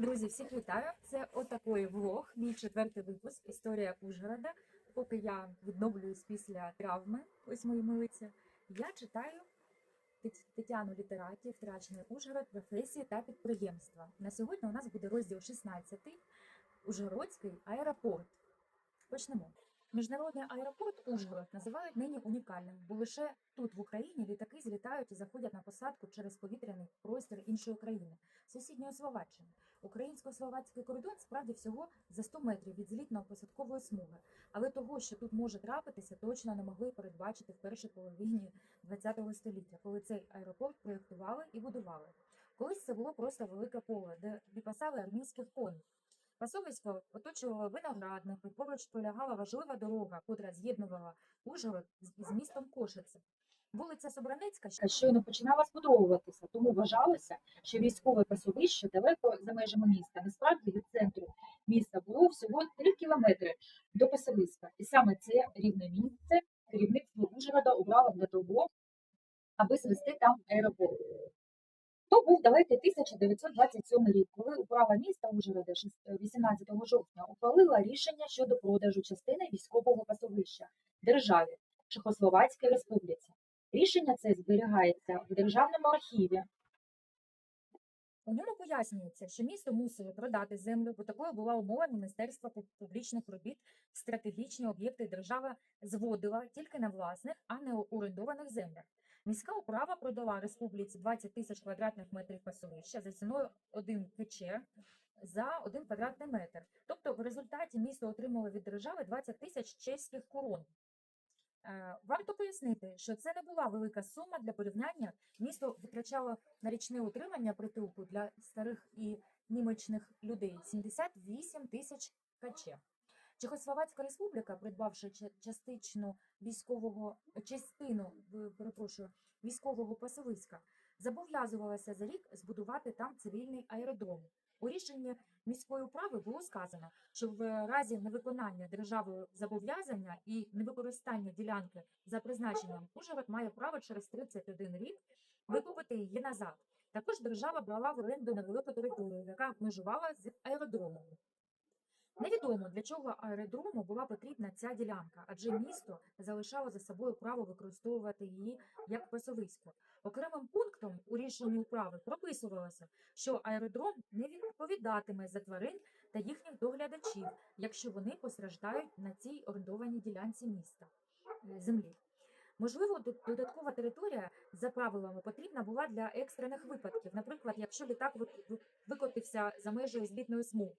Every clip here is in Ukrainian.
Друзі, всіх вітаю! Це отакий влог, мій четвертий випуск Історія Ужгорода. Поки я відновлююсь після травми, ось мої милиці, я читаю Тетяну Літераті, втрачений Ужгород, професії та підприємства. На сьогодні у нас буде розділ 16 Ужгородський аеропорт. Почнемо. Міжнародний аеропорт Ужгород називають нині унікальним, бо лише тут, в Україні, літаки злітають і заходять на посадку через повітряний простір іншої країни, сусідньої Словаччини. Українсько-словацький кордон справді всього за 100 метрів від злітно-посадкової смуги, але того, що тут може трапитися, точно не могли передбачити в першій половині ХХ століття, коли цей аеропорт проєктували і будували. Колись це було просто велике поле, де випасали армійських коней. Пасовисько оточувало виноградник, і поруч пролягала важлива дорога, котра з'єднувала Ужгород з містом Кошице. Вулиця Собранецька щойно починала збудовуватися, тому вважалося, що військове пасовище далеко за межами міста. Насправді від центру міста було всього 3 кілометри до пасовиська. І саме це рівне місце керівництво Ужгорода обрало для того, аби звести там аеропорт. То був далекий 1927 рік, коли управа міста Ужгорода 18 жовтня ухвалила рішення щодо продажу частини військового пасовища державі Чехословацькій Республіці. Рішення це зберігається в державному архіві. У ньому пояснюється, що місто мусило продати землю, бо такою була умова Міністерства публічних робіт. Стратегічні об'єкти держава зводила тільки на власних, а не орендованих землях. Міська управа продала республіці 20 тисяч квадратних метрів пасовища за ціною 1 кч за 1 квадратний метр. Тобто в результаті місто отримало від держави 20 тисяч чеських корон. Е, Варто пояснити, що це не була велика сума для порівняння. Місто витрачало на річне утримання притулку для старих і німечних людей 78 тисяч кч. Чехословацька республіка, придбавши частичну військового частину, перепрошую, військового пасовиська, зобов'язувалася за рік збудувати там цивільний аеродром. У рішенні міської управи було сказано, що в разі невиконання державою зобов'язання і невикористання ділянки за призначенням Ужгород має право через 31 рік викупити її назад. Також держава брала в оренду невелику територію, яка межувала з аеродромом. Невідомо для чого аеродрому була потрібна ця ділянка, адже місто залишало за собою право використовувати її як пасовисько. Окремим пунктом у рішенні управи прописувалося, що аеродром не відповідатиме за тварин та їхніх доглядачів, якщо вони постраждають на цій орендованій ділянці міста е, землі. Можливо, додаткова територія за правилами потрібна була для екстрених випадків, наприклад, якщо літак ви- ви- викотився за межею злітної смуги.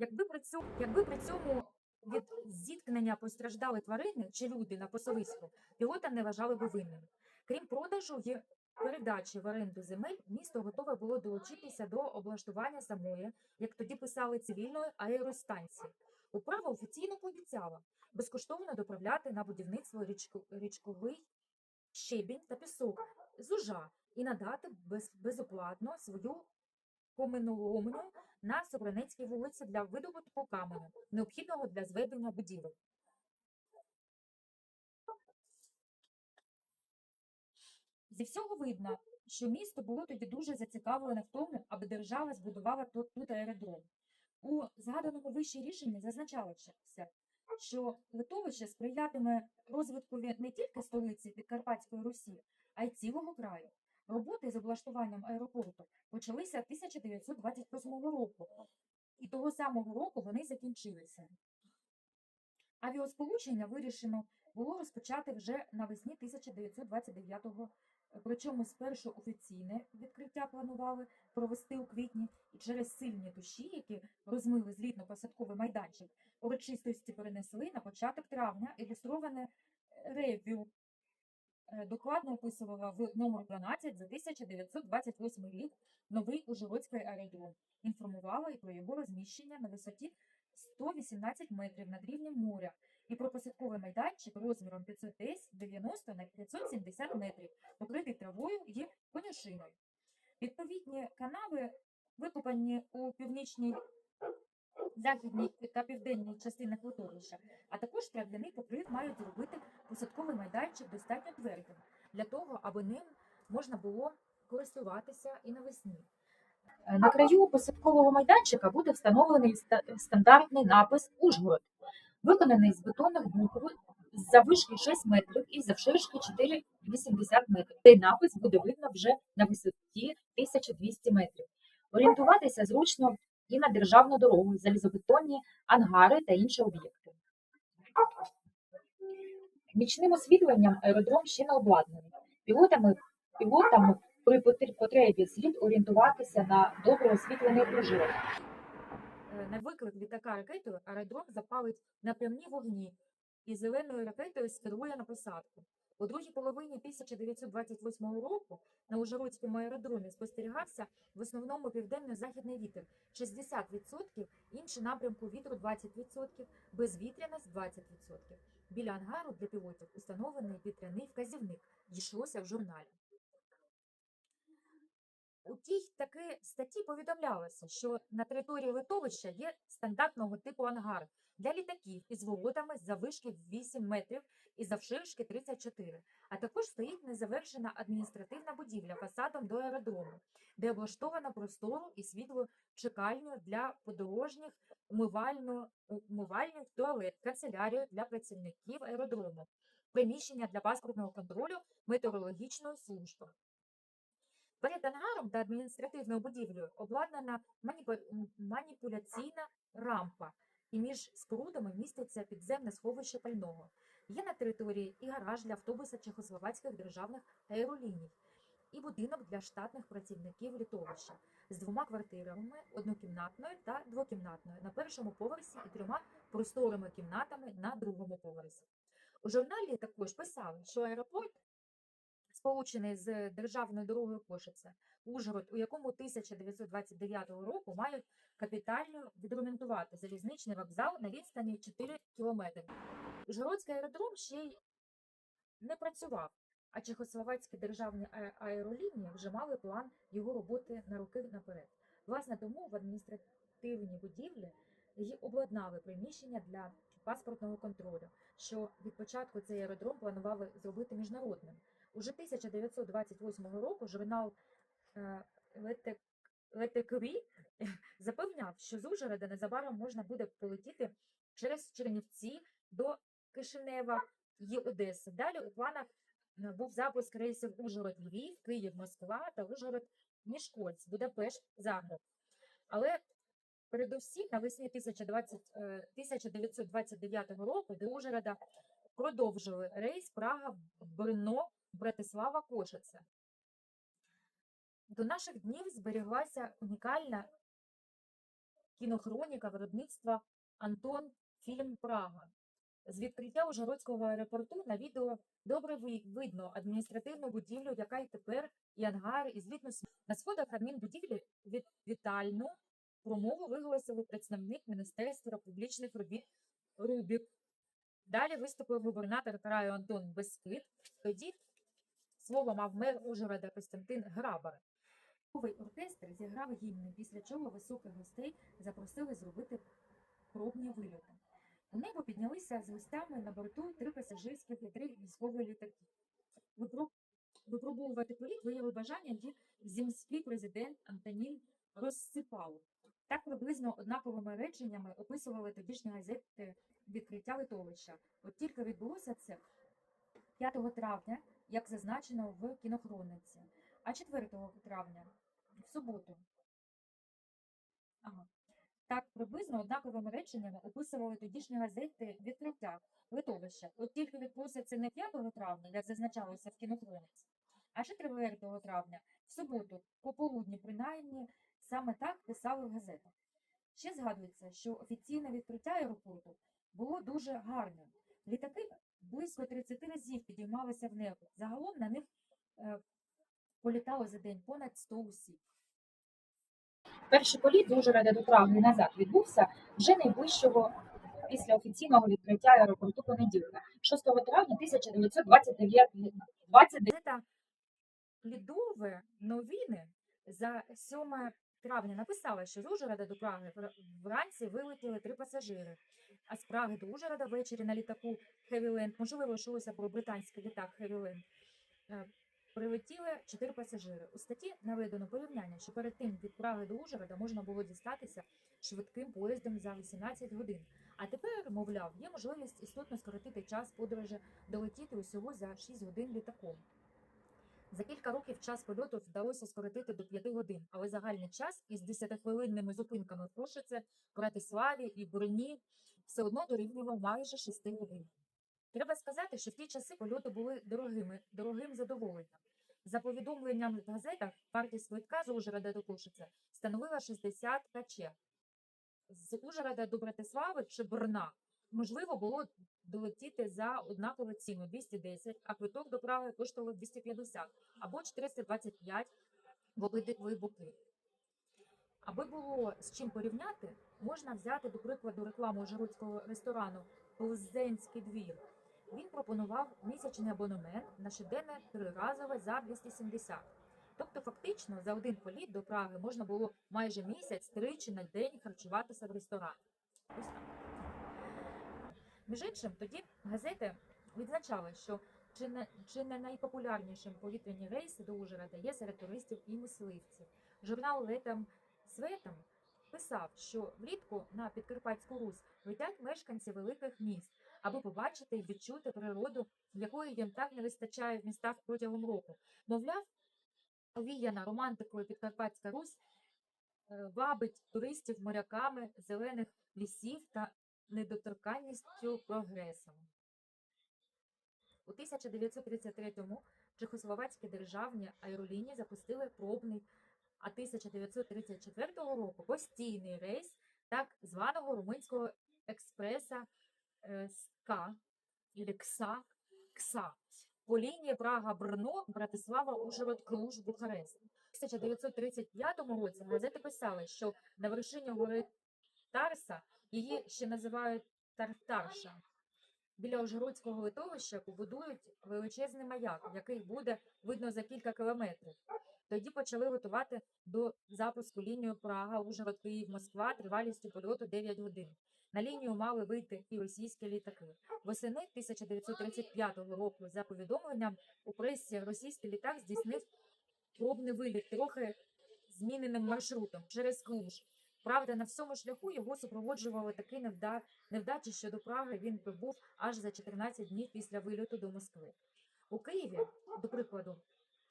Якби при цьому, якби при цьому від зіткнення постраждали тварини чи люди на пасовиську, пілота не вважали би винним. Крім продажу і передачі в оренду земель, місто готове було долучитися до облаштування самої, як тоді писали, цивільної аеростанції. Управа офіційно пообіцяла безкоштовно доправляти на будівництво річко, річковий щебінь та пісок з ужа і надати без, безоплатно свою каменоломню на Собранецькій вулиці для видобутку каменю, необхідного для зведення будівель. Зі всього видно, що місто було тоді дуже зацікавлене в тому, аби держава збудувала тут, тут аеродром. У згаданому вище рішенні зазначалося, що литовище сприятиме розвиткові не тільки столиці Підкарпатської Русі, а й цілого краю. Роботи з облаштуванням аеропорту почалися 1928 року, і того самого року вони закінчилися. Авіасполучення вирішено було розпочати вже навесні 1929 року, причому спершу офіційне відкриття планували провести у квітні, і через сильні душі, які розмили злітно-посадковий майданчик, урочистості перенесли на початок травня ілюстроване рев'ю докладно описувала в номер 12 за 1928 рік новий Ужгородський аеродром. Інформувала і про його розміщення на висоті 118 метрів над рівнем моря і про посадковий майданчик розміром 500 90 на 570 метрів, покритий травою і конюшиною. Відповідні канави, викопані у північній західній та південній частинах литовища, а також трав'яний покрив мають зробити посадковий майданчик достатньо твердим для того, аби ним можна було користуватися і навесні. Е, На краю посадкового майданчика буде встановлений стандартний напис Ужгород, виконаний з бетонних букв з завишки 6 метрів і завширшки 4,80 метрів. Цей напис буде видно вже на висоті 1200 метрів. Орієнтуватися зручно і на державну дорогу, залізобетонні ангари та інші об'єкти. Нічним освітленням аеродром ще не обладнаний. Пілотами, пілотам при потребі слід орієнтуватися на добре освітлений прожив. На виклик літака ракетою аеродром запалить напрямні вогні і зеленою ракетою скерує на посадку. У другій половині 1928 року на Ужгородському аеродромі спостерігався в основному південно-західний вітер 60%, інший напрямку вітру 20%, безвітряність 20%. Біля ангару для пілотів установлений вітряний вказівник. Йшлося в журналі. У тій таки статті повідомлялося, що на території литовища є стандартного типу ангар для літаків із воротами з завишки 8 метрів і завширшки 34, а також стоїть незавершена адміністративна будівля фасадом до аеродрому, де облаштовано простору і світло чекальню для подорожніх, умивальну, умивальню, туалет, канцелярію для працівників аеродрому, приміщення для паспортного контролю, метеорологічної служби. Перед ангаром та адміністративною будівлею обладнана маніпуляційна рампа, і між спорудами міститься підземне сховище пального. Є на території і гараж для автобуса чехословацьких державних аероліній, і будинок для штатних працівників літовища з двома квартирами, однокімнатною та двокімнатною на першому поверсі і трьома просторими кімнатами на другому поверсі. У журналі також писали, що аеропорт сполучений з державною дорогою Кошиця, Ужгород, у якому 1929 року мають капітально відремонтувати залізничний вокзал на відстані 4 кілометри. Ужгородський аеродром ще й не працював, а чехословацькі державні аеролінії вже мали план його роботи на роки наперед. Власне, тому в адміністративній будівлі й обладнали приміщення для паспортного контролю, що від початку цей аеродром планували зробити міжнародним. Уже 1928 року журнал е, «Летек- Летекрі запевняв, що з Ужгорода незабаром можна буде полетіти через Чернівці до Кишинева і Одеси. Далі у планах е, був запуск рейсів Ужгород-Львів, Київ-Москва та Ужгород-Мішкольц, Будапешт, Загреб. Але передусім навесні 1020, е, 1929 року до Ужгорода продовжили рейс Прага, Брно, Братислава, Кошиця. До наших днів зберіглася унікальна кінохроніка виробництва Антон Фільм Прага. З відкриття Ужгородського аеропорту на відео добре видно адміністративну будівлю, яка й тепер і ангари, і звітно на сходах адмінбудівлі від вітальну промову виголосили представник Міністерства публічних робіт Рубік. Далі виступив губернатор краю Антон Бесквит. Тоді слово мав мер Ужгорода Костянтин Грабар. Новий оркестр зіграв гімни, після чого високих гостей запросили зробити пробні вильоти. У небо піднялися з гостями на борту три пасажирських і три військові літаки. Випробовувати політ виявив бажання і зімський президент Антонін Розсипалов. Так приблизно однаковими реченнями описували тодішні газети відкриття литовища. От тільки відбулося це 5 травня, як зазначено в кінохрониці, а 4 травня в суботу. Ага. Так приблизно однаковими реченнями описували тодішні газети відкриття литовища. От тільки відбулося це не 5 травня, як зазначалося в кінохрониці, а 4 травня, в суботу, пополудні, принаймні, саме так писали в газетах. Ще згадується, що офіційне відкриття аеропорту було дуже гарним. Літаки близько 30 разів підіймалися в небо. Загалом на них е, політало за день понад 100 осіб. Перший політ з Ужгорода до і назад відбувся вже найближчого після офіційного відкриття аеропорту понеділка, 6 травня 1929 Газета Лідове новини за 7 травня написала, що з Ужгорода до Праги вранці вилетіли три пасажири, а з Праги до Ужгорода ввечері на літаку Хевіленд, можливо, йшлося про британський літак Хевіленд, Прилетіли чотири пасажири. У статті наведено порівняння, що перед тим від Праги до Ужгорода можна було дістатися швидким поїздом за 18 годин. А тепер, мовляв, є можливість істотно скоротити час подорожі, долетіти усього за 6 годин літаком. За кілька років час польоту вдалося скоротити до 5 годин, але загальний час із 10-хвилинними зупинками в Кошице, Братиславі і Броні все одно дорівнював майже 6 годин. Треба сказати, що в ті часи польоти були дорогими, дорогим задоволенням. За повідомленням в газетах, вартість квитка з Ужгорода до Кошице становила 60 кч. З Ужгорода до Братислави чи Брна можливо було долетіти за однакову ціну 210, а квиток до Праги коштував 250 або 425 в обидві боки. Аби було з чим порівняти, можна взяти до прикладу рекламу ужгородського ресторану Плзенський двір. Він пропонував місячний абонемент на щоденне триразове за 270. Тобто, фактично, за один політ до Праги можна було майже місяць тричі на день харчуватися в ресторані. Ось так. Між іншим, тоді газети відзначали, що чи не, чи не найпопулярнішим повітряні рейси до Ужгорода є серед туристів і мисливців. Журнал Летом Светом писав, що влітку на Підкарпатську Русь летять мешканці великих міст, аби побачити і відчути природу, якої їм так не вистачає в містах протягом року. Мовляв, овіяна романтикою Підкарпатська Русь е, вабить туристів моряками зелених лісів та недоторканністю прогресом. У 1933-му чехословацькі державні аеролінії запустили пробний, а 1934 року постійний рейс так званого румунського експреса е, СКА или КСА, КСА по лінії Прага-Брно, Братислава, Ужгород, Клуж, Бухарест. У 1935 році газети писали, що на вершині гори Тарса її ще називають Тартарша. Біля Ужгородського литовища побудують величезний маяк, який буде видно за кілька кілометрів. Тоді почали готувати до запуску лінію Прага, Ужгород, Київ, Москва тривалістю польоту 9 годин. На лінію мали вийти і російські літаки. Восени 1935 року, за повідомленням у пресі, російський літак здійснив пробний виліт трохи зміненим маршрутом через Клуж. Правда, на всьому шляху його супроводжували такі невда... невдачі, що до Праги він прибув аж за 14 днів після вильоту до Москви. У Києві, до прикладу,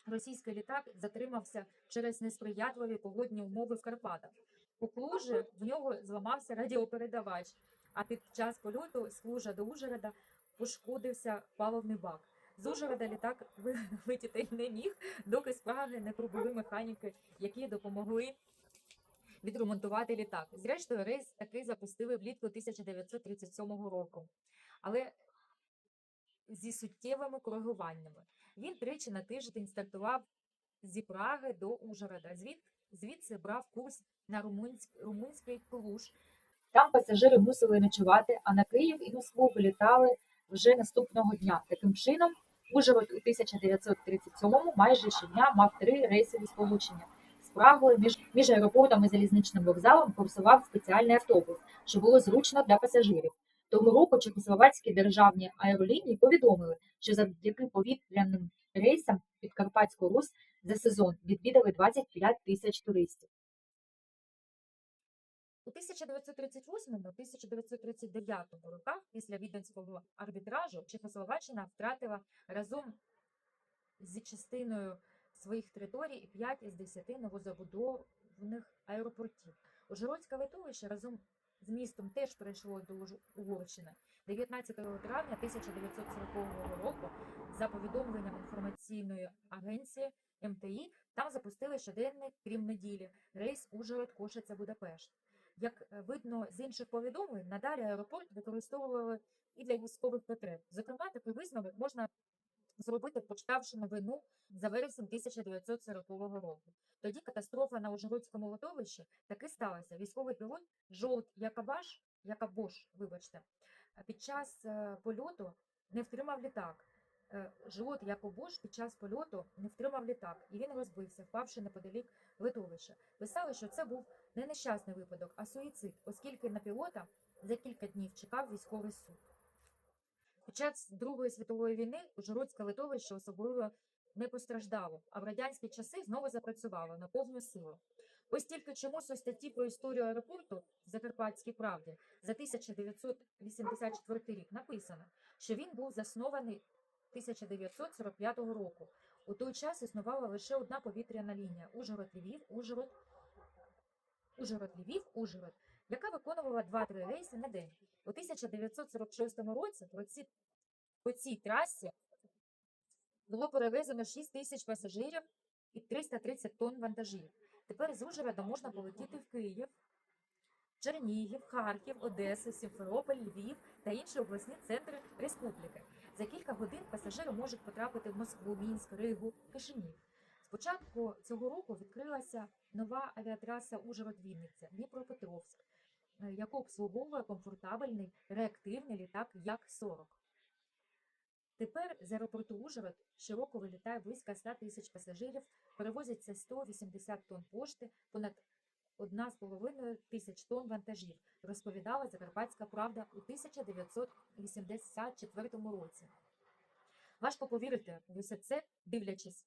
російський літак затримався через несприятливі погодні умови в Карпатах. У Клужі в нього зламався радіопередавач, а під час польоту з Клужа до Ужгорода пошкодився паливний бак. З Ужгорода літак ви- вилетіти не міг, доки з Праги не прибули механіки, які допомогли відремонтувати літак. Зрештою, рейс такий запустили влітку 1937 року, але зі суттєвими коригуваннями. Він тричі на тиждень стартував зі Праги до Ужгорода. Звід, звідси брав курс на румунськ, румунський Клуж. Там пасажири мусили ночувати, а на Київ і Москву вилітали вже наступного дня. Таким чином, Ужгород у 1937-му майже щодня мав три рейсові сполучення. Прагою між, між аеропортом і залізничним вокзалом курсував спеціальний автобус, що було зручно для пасажирів. Того року чехословацькі державні аеролінії повідомили, що завдяки повітряним рейсам під Карпатську Русь за сезон відвідали 25 тисяч туристів. У 1938-1939 роках після віденського арбітражу Чехословаччина втратила разом зі частиною своїх територій і 5 із 10 новозабудованих аеропортів. Ужгородське литовище разом з містом теж перейшло до Угорщини. 19 травня 1940 року, за повідомленням інформаційної агенції МТІ, там запустили щоденний, крім неділі, рейс Ужгород Кошиця Будапешт. Як е, видно з інших повідомлень, надалі аеропорт використовували і для військових потреб. Зокрема, такий висновок можна зробити, почитавши новину за вересень 1940 року. Тоді катастрофа на Ужгородському литовищі таки сталася. Військовий пілот Жолт Якабаш, Якабош, вибачте, е, під час е, польоту не втримав літак. Е, Жолт Якобош під час польоту не втримав літак, і він розбився, впавши неподалік литовища. Писали, що це був не нещасний випадок, а суїцид, оскільки на пілота за кілька днів чекав військовий суд. Час Другої світової війни Ужгородське литовище особливо не постраждало, а в радянські часи знову запрацювало на повну силу. Ось тільки чомусь у статті про історію аеропорту в Закарпатській правді за 1984 рік написано, що він був заснований 1945 року. У той час існувала лише одна повітряна лінія Ужгород-Львів, Ужгород, Ужгород-Львів, Ужгород, яка виконувала 2-3 рейси на день. У 1946 році по цій, по цій трасі було перевезено 6 тисяч пасажирів і 330 тонн вантажів. Тепер з Ужгорода можна полетіти в Київ, Чернігів, Харків, Одесу, Сімферополь, Львів та інші обласні центри республіки. За кілька годин пасажири можуть потрапити в Москву, Мінськ, Ригу, Кишинів. З початку цього року відкрилася нова авіатраса Ужгород-Вінниця, Дніпропетровськ, яку обслуговує комфортабельний реактивний літак Як-40. Тепер з аеропорту Ужгород щороку вилітає близько 100 тисяч пасажирів, перевозяться 180 тонн пошти, понад 1,5 тисяч тонн вантажів, розповідала Закарпатська Правда у 1984 році. Важко повірити в усе це, дивлячись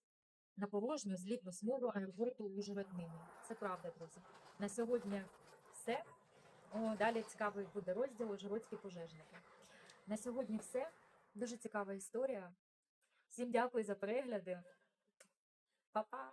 на порожню злітну смугу аеропорту Ужгород нині. Це правда, друзі. На сьогодні все. Далі цікавий буде розділ Ужгородські пожежники. На сьогодні все. Дуже цікава історія. Всім дякую за перегляди. Па-па!